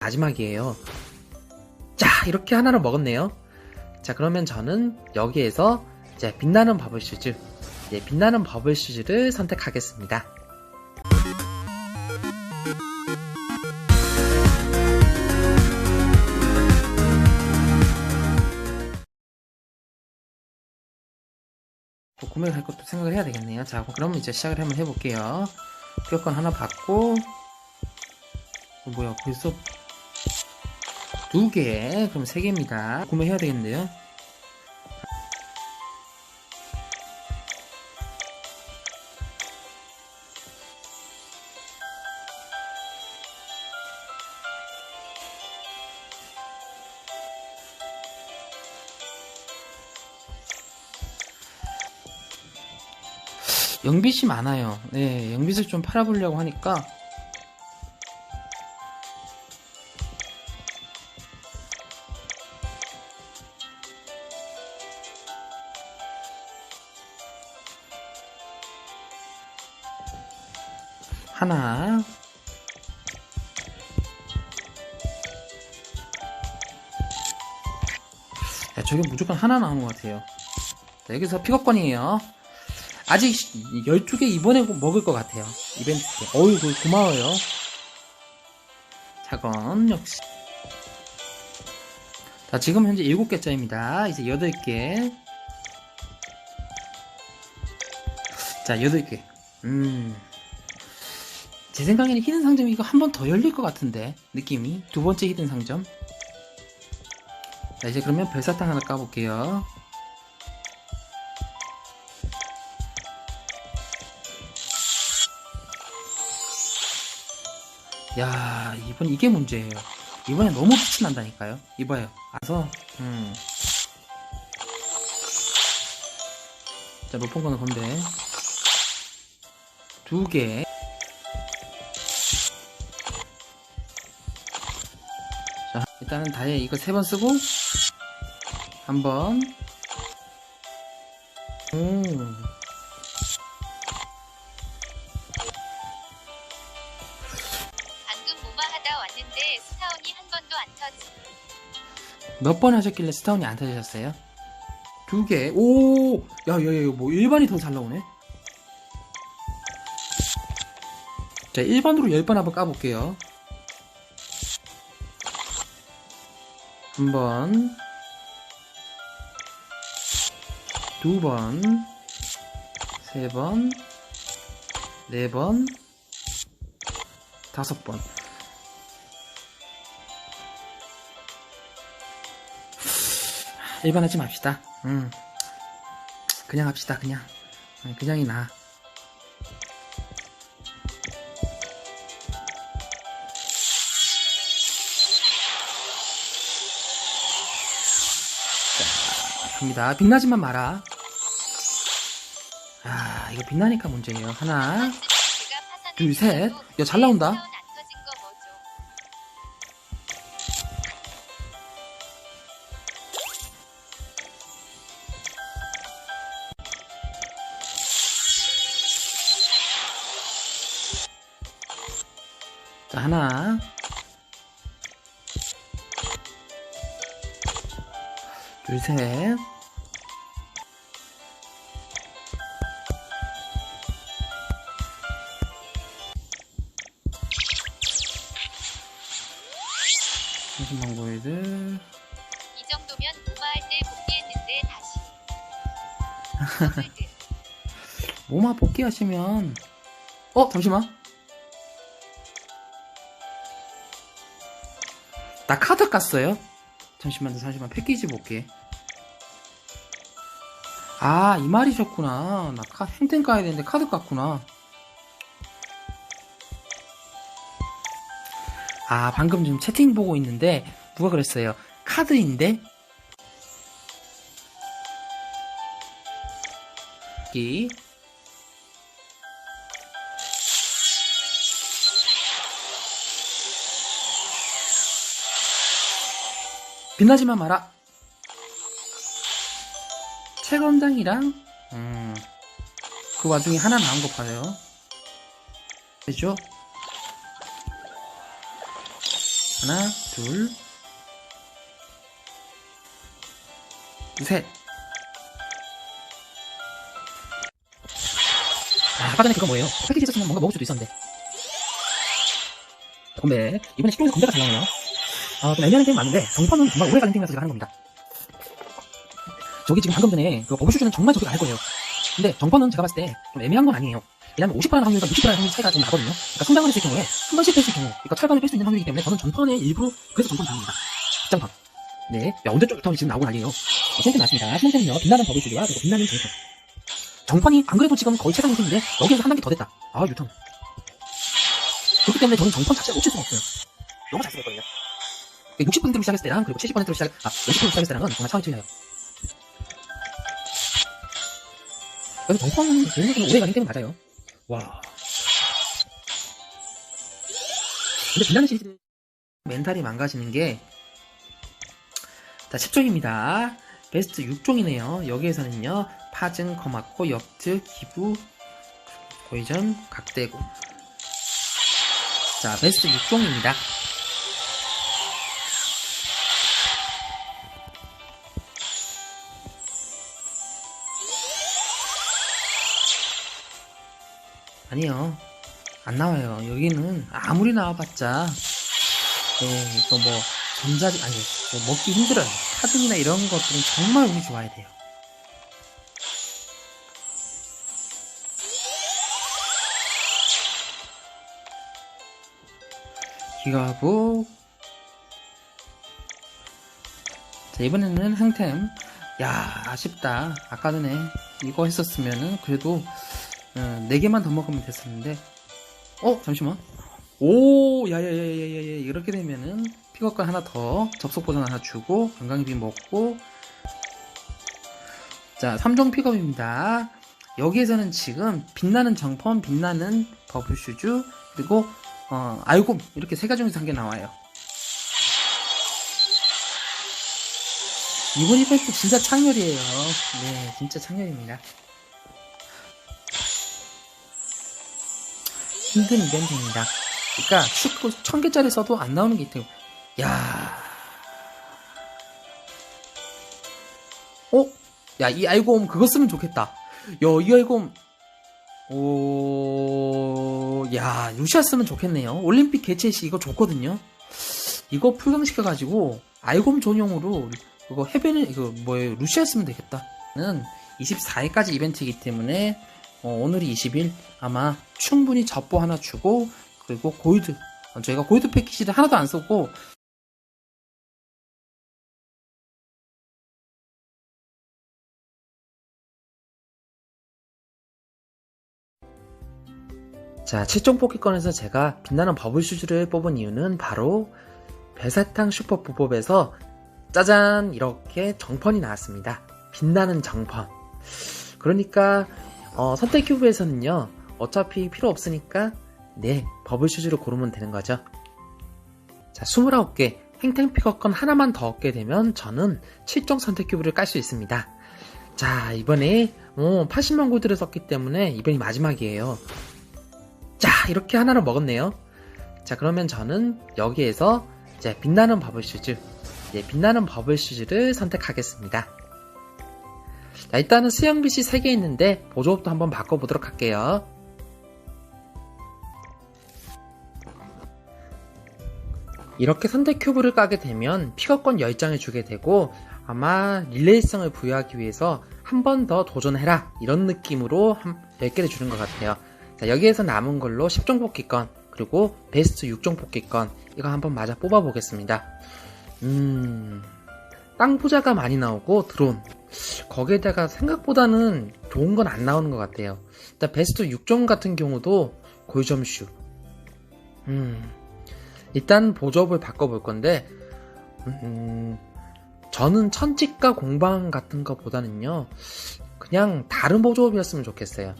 마지막이에요. 자, 이렇게 하나를 먹었네요. 자, 그러면 저는 여기에서 이제 빛나는 버블 슈즈, 예, 빛나는 버블 슈즈를 선택하겠습니다. 또 구매를 할 것도 생각을 해야 되겠네요. 자, 그럼 이제 시작을 한번 해볼게요. 교권 하나 받고, 어, 뭐야, 벌써 두 개, 그럼 세 개입니다. 구매해야 되겠는데요. 영빛이 많아요. 네, 영빛을 좀 팔아보려고 하니까 하나 야, 저게 무조건 하나 나오는 것 같아요. 자, 여기서 픽업권이에요. 아직 12개 이번에 먹을 것 같아요. 이벤트 그 고마워요. 자건 역시. 자, 지금 현재 7개짜리입니다. 이제 8개. 자, 8개. 음. 제 생각에는 히든 상점이 이거 한 번 더 열릴 것 같은데. 느낌이. 두 번째 히든 상점. 자, 이제 그러면 별사탕 하나 까볼게요. 야, 이번 이게 문제예요. 이번에 너무 빛이 난다니까요. 이봐요. 와서, 음. 자, 높은 거는 건데. 두 개. 일단은 다이아 이거 세 번 쓰고, 한 번. 음. 방금 뭐마 하다 왔는데 스타운이 한 번도 안 터지. 몇 번 하셨길래 스타운이 안 터지셨어요? 두 개. 오! 야, 야, 야, 뭐, 일반이 더 잘 나오네? 자, 일반으로 10번 한번 까볼게요. 한 번. 두 번. 세 번. 네 번. 다섯 번. 일반 하지 맙시다. 음. 그냥 합시다, 그냥. 음, 그냥이 나. 자, 갑니다. 빛나지만 마라. 아, 이거 빛나니까 문제예요. 하나, 둘, 셋. 야, 잘 나온다. 자, 하나. 둘, 셋. 모마 복귀하시면. 어, 잠시만. 나 카드 깠어요? 잠시만, 잠시만. 패키지 볼게. 아, 이 말이셨구나. 나 카, 행텐 까야 되는데 카드 깠구나. 아, 방금 지금 채팅 보고 있는데, 누가 그랬어요? 카드인데? 이 빛나지만 마라. 채검장이랑 음, 그 와중에 하나 나온 거 봐요. 되죠? 하나, 둘, 셋. 아, 아까 전에 그거 뭐예요? 패키지 있었으면 뭔가 먹을 수도 있었는데. 건배. 이번에 10종에서 건배가 잘 나오네요. 아, 좀 애매한 게임 맞는데, 정판은 정말 오래 가는 게임이라서 제가 하는 겁니다. 저기 지금 방금 전에 그 버블슈즈는 정말 저기 갈 거예요. 근데 정판은 제가 봤을 때 좀 애매한 건 아니에요. 왜냐면 50% 확률과 60% 확률 차이가 좀 나거든요. 그러니까 성장을 했을 경우에 한 번씩 뺄수 경우, 그러니까 철반을 뺄 수 있는 확률이기 때문에 저는 전판에 일부러 그래서 전판 당합니다. 직장판. 네. 야, 언제적 지금 나오고 난리에요. 신청 맞습니다. 신청은요, 빛나는 버블슈즈와 그리고 빛나는 정판. 정판이 안 그래도 지금 거의 최상 상태인데 여기에서 한 단계 더 됐다. 아, 유턴. 그렇기 때문에 저는 정판 자체를 놓칠 수가 없어요. 너무 잘 쓰거든요. 60%로 시작했을 때랑 그리고 70%로 시작, 아, 50%로 시작했을 때랑은 정말 차원이 틀려요. 그래서 정판은 굉장히 좀 오래 가는 게임 맞아요. 와. 근데 빛나는 시리즈 멘탈이 망가지는 게 자, 10종입니다. 베스트 6종이네요. 여기에서는요, 파증, 거마코, 역트, 기부, 고이전, 각대고. 자, 베스트 6종입니다. 아니요. 안 나와요. 여기는 아무리 나와봤자, 네, 이거 뭐, 전자리, 아니, 뭐 먹기 힘들어요. 카드이나 이런 것들은 정말 운이 좋아야 돼요. 기가부. 자, 이번에는 항템. 야, 아쉽다. 아까 전에 이거 했었으면은, 그래도, 어, 4개만 더 먹으면 됐었는데, 어, 잠시만. 오, 야야야야야야. 이렇게 되면은, 픽업권 하나 더, 접속 보전 하나 주고, 건강비 먹고, 자, 3종 픽업입니다. 여기에서는 지금, 빛나는 정폰, 빛나는 버블슈즈, 그리고, 어, 알곰, 이렇게 세 가지 중에서 나와요. 이번 이벤트 진짜 창렬이에요. 네, 진짜 창렬입니다. 힘든 이벤트입니다. 그러니까 슈퍼 천 개짜리 써도 안 나오는 게 있대요. 야, 어, 야 이 알곰 그거 쓰면 좋겠다. 야, 이 알곰, 오, 야 쓰면 좋겠네요. 올림픽 개최 시 이거 좋거든요. 이거 풀강시켜가지고 알곰 전용으로 그거 해변을 이거 뭐예요 루시아 쓰면 되겠다.는 24일까지 이벤트이기 때문에 어, 오늘이 20일 아마 충분히 접보 하나 주고 그리고 어, 저희가 골드 패키지를 하나도 안 썼고 자 7종 뽑기권에서 제가 빛나는 버블 슈즈를 뽑은 이유는 바로 배사탕 슈퍼 부법에서 짜잔 이렇게 정펀이 나왔습니다 빛나는 정펀 그러니까 어, 선택 큐브에서는요, 어차피 필요 없으니까, 네, 버블 슈즈를 고르면 되는 거죠. 자, 29개, 행탱 픽업권 하나만 더 얻게 되면 저는 7종 선택 큐브를 깔 수 있습니다. 자, 이번에, 어, 80만 골드를 썼기 때문에 이번이 마지막이에요. 자, 이렇게 하나를 먹었네요. 자, 그러면 저는 여기에서 이제 빛나는 버블 슈즈, 예, 빛나는 버블 슈즈를 선택하겠습니다. 자, 일단은 수영빛이 3개 있는데 보조업도 한번 바꿔보도록 할게요. 이렇게 선택 큐브를 까게 되면 픽업권 10장을 주게 되고 아마 릴레이성을 부여하기 위해서 한 번 더 도전해라 이런 느낌으로 한 10개를 주는 것 같아요. 자, 여기에서 남은 걸로 10종 뽑기권 그리고 베스트 6종 뽑기권 이거 한번 맞아 뽑아 보겠습니다. 음... 땅 부자가 많이 나오고 드론 거기에다가 생각보다는 좋은 건 안 나오는 것 같아요. 일단 베스트 6점 같은 경우도 골점슈. 음, 일단 보조업을 바꿔볼 건데, 음, 저는 천직과 공방 같은 것보다는요, 그냥 다른 보조업이었으면 좋겠어요.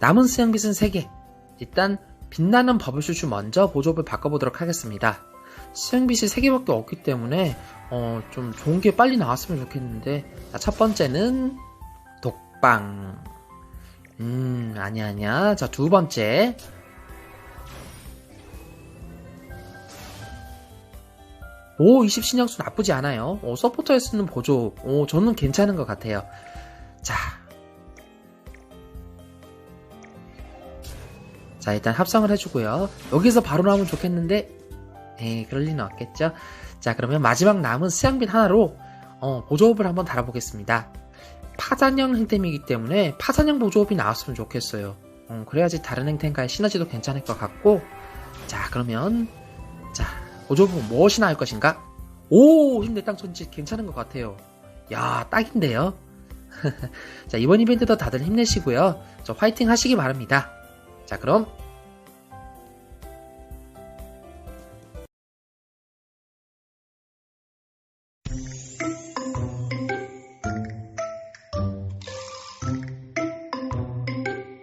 남은 수영빛은 3개. 일단 빛나는 버블슈즈 먼저 보조업을 바꿔보도록 하겠습니다. 수영빛이 3개밖에 없기 때문에 어, 좀 좋은 게 빨리 나왔으면 좋겠는데 자, 첫 번째는 독방 음, 아니야, 아니야. 자, 두 번째. 오, 20신형수 나쁘지 않아요. 오, 서포터에 쓰는 보조. 오, 저는 괜찮은 것 같아요. 자. 자, 일단 합성을 해주고요. 여기서 바로 나오면 좋겠는데, 에이, 그럴 리는 없겠죠. 자, 그러면 마지막 남은 수양빈 하나로, 어, 보조업을 한번 달아보겠습니다. 파잔형 행템이기 때문에 파잔형 보조업이 나왔으면 좋겠어요. 어, 그래야지 다른 행템과의 시너지도 괜찮을 것 같고, 자, 그러면, 자, 보조업은 무엇이나 할 것인가? 오, 힘내 땅 손짓 괜찮은 것 같아요. 야, 딱인데요? 자, 이번 이벤트도 다들 힘내시고요. 저 화이팅 하시기 바랍니다. 자, 그럼